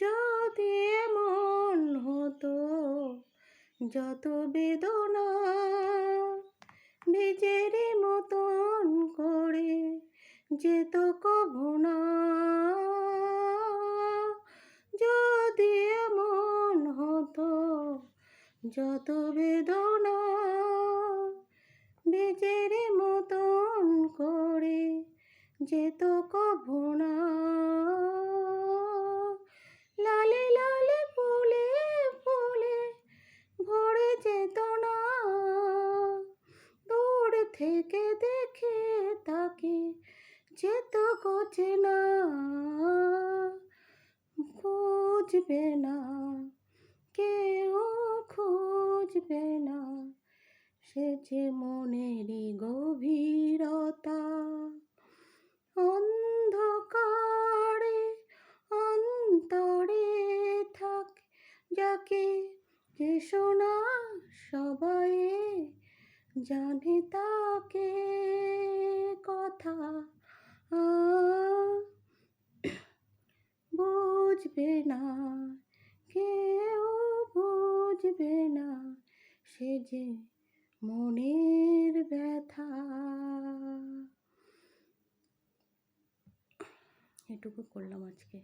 যদি এমন হতো, যত বেদনা বীজের মতন করে যেত কভু যদি এমন হতো, যত বেদনা বীজের মতন করে যেত কভু থেকে দেখে তাকে যেত গোছে না খুঁজবে না, কেউ খুঁজবে না। সে যে মনেরই গভীরতা, অন্ধকারে অন্তরে থাকে, যাকে যে শোনা সবাই জানে তাকে কথা বুঝবে না, কেউ বুঝবে না সে যে মনের ব্যথা। এটুকু করলাম আজকে।